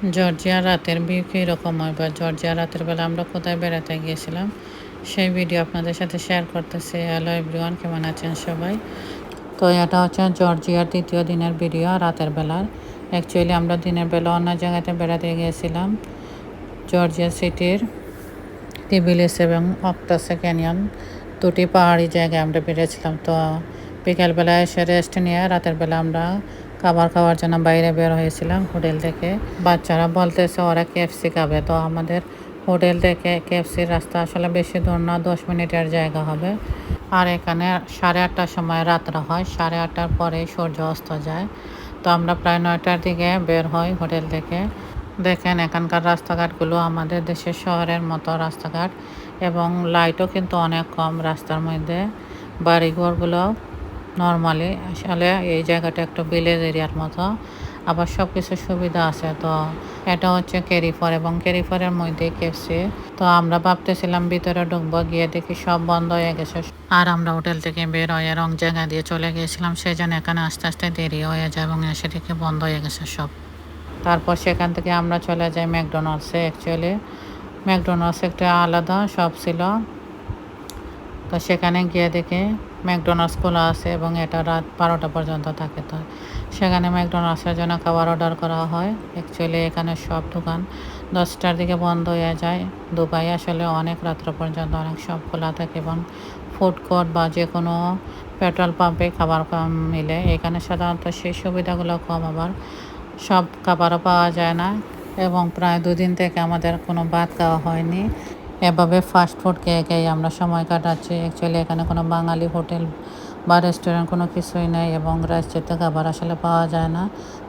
Georgia রাতের view কীরকম হয়? বা জর্জিয়া রাতের বেলা আমরা কোথায় বেড়াতে গিয়েছিলাম? সেই ভিডিও আপনাদের সাথে শেয়ার করতেছি। হ্যালো এভরিওয়ান কেমন আছেন সবাই? তো এটা হচ্ছে জর্জিয়ার দ্বিতীয় দিনের ভিডিও রাতের বেলার। অ্যাকচুয়ালি আমরা দিনের বেলা অন্য জায়গাতে বেড়াতে গিয়েছিলাম। জর্জিয়া সিটির টিবিলিস এবং অক্টাসে ক্যানিয়ন দুটি পাহাড়ি জায়গায় আমরা বেড়েছিলাম। তো বিকালবেলা এসে রেস্ট নিয়ে রাতের বেলা আমরা খাবার খাওয়ার জন্য বাইরে বের হয়েছিলাম হোটেল থেকে। বাচ্চারা বলতেছে, ওরা কেএফসি খাবে। তো আমাদের হোটেল থেকে কেএফসির রাস্তা আসলে বেশি দূর না, দশ মিনিটের জায়গা হবে। আর এখানে সাড়ে আটটার সময় রাত্রা হয়, সাড়ে আটটার পরেই সূর্য অস্ত যায়। তো আমরা প্রায় নয়টার দিকে বের হই হোটেল থেকে। দেখেন, এখানকার রাস্তাঘাটগুলো আমাদের দেশের শহরের মতো রাস্তাঘাট এবং লাইটও কিন্তু অনেক কম রাস্তার মধ্যে। বাড়িঘরগুলো নর্মালি আসলে এই জায়গাটা একটু ভিলেজ এরিয়ার মতো। আবার সব কিছু সুবিধা আছে, তো এটা হচ্ছে কেরিফর এবং কেরিফরের মধ্যে কেফসি তো আমরা ভাবতেছিলাম ভিতরে ঢুকবো, গিয়ে দেখি সব বন্ধ হয়ে গেছে। আর আমরা হোটেল থেকে বের হয়ে রং জায়গা দিয়ে চলে গিয়েছিলাম, সেই জন্য এখানে আস্তে আস্তে দেরি হয়ে যায় এবং এসে দেখি বন্ধ হয়ে গেছে সব। তারপর সেখান থেকে আমরা চলে যাই ম্যাকডোনাল্ডসে অ্যাকচুয়ালি ম্যাকডোনাল্ডস একটা আলাদা শপ ছিল। তো সেখানে গিয়ে দেখি ম্যাকডোনাল্ডস খোলা আছে এবং এটা রাত বারোটা পর্যন্ত থাকে তো। সেখানে ম্যাকডোনাল্ডসের জন্য খাবার অর্ডার করা হয়। অ্যাকচুয়ালি এখানে সব দোকান দশটার দিকে বন্ধ হয়ে যায়। দুবাই আসলে অনেক রাত্র পর্যন্ত অনেক সব খোলা থাকে এবং ফুড কোর্ট বা যে কোনো পেট্রোল পাম্পে খাবার কম মিলে। এখানে সাধারণত সেই সুবিধাগুলো কম আবার। সব খাবারও পাওয়া যায় না এবং প্রায় দুদিন থেকে আমাদের কোনো ভাত খাওয়া হয়নি। এভাবে ফাস্টফুড খেয়ে খেয়ে আমরা সময় কাটাচ্ছি। অ্যাকচুয়ালি এখানে কোনো বাঙালি হোটেল বা রেস্টুরেন্ট কোনো কিছুই নেই এবং রাজ্যেতে খাবার আসলে পাওয়া যায় না।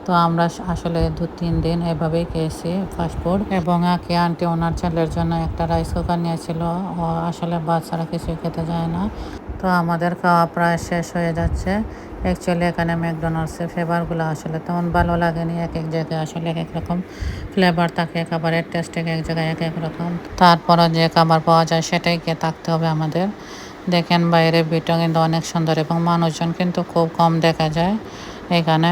তো আমরা আসলে দু তিন দিন এভাবেই খেয়েছি ফাস্টফুড এবং একে আন্টি ওনার ছেলের জন্য একটা রাইস কুকার নিয়েছিল। আসলে বাচ্চারা কিছুই খেতে যায় না। তো আমাদের খাওয়া প্রায় শেষ হয়ে যাচ্ছে। অ্যাকচুয়ালি এখানে ম্যাকডোনাল্ডসের ফ্লেভারগুলো আসলে তেমন ভালো লাগেনি। এক এক জায়গায় আসলে এক এক রকম ফ্লেভার থাকে, খাবারের টেস্ট এক এক জায়গায় এক এক রকম। তারপরও যে খাবার পাওয়া যায় সেটাই খেয়ে থাকতে হবে আমাদের। দেখেন বাইরে ভিটা কিন্তু অনেক সুন্দর এবং মানুষজন কিন্তু খুব কম দেখা যায়। এখানে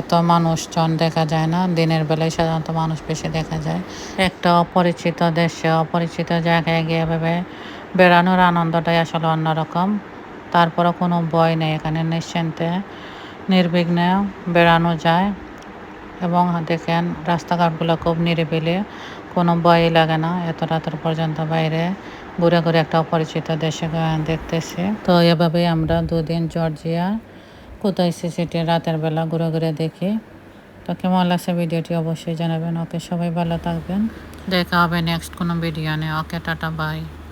এত মানুষজন দেখা যায় না। দিনের বেলায় সাধারণত মানুষ বেশি দেখা যায়। একটা অপরিচিত দেশে অপরিচিত জায়গায় গিয়ে ভেবে বেড়ানোর আনন্দটাই আসলে অন্যরকম। তারপরও কোনো ভয় নেই এখানে, নিশ্চিন্তে, নির্বিঘ্নে বেড়ানো যায়। এবং দেখেন, রাস্তাঘাটগুলো খুব নিরিবিলি, কোনো ভয়ই লাগে না। এত রাতের পর্যন্ত বাইরে ঘুরে ঘুরে একটা অপরিচিত দেশে দেখতেছি। তো এভাবেই আমরা দুদিন জর্জিয়া, কোথায় সিটি রাতের বেলা ঘুরে ঘুরে দেখি। তো কেমন লাগছে ভিডিওটি অবশ্যই জানাবেন। ওকে, সবাই ভালো থাকবেন। দেখা হবে নেক্সট কোনো ভিডিও নিয়ে। ওকে, টাটা, বাই।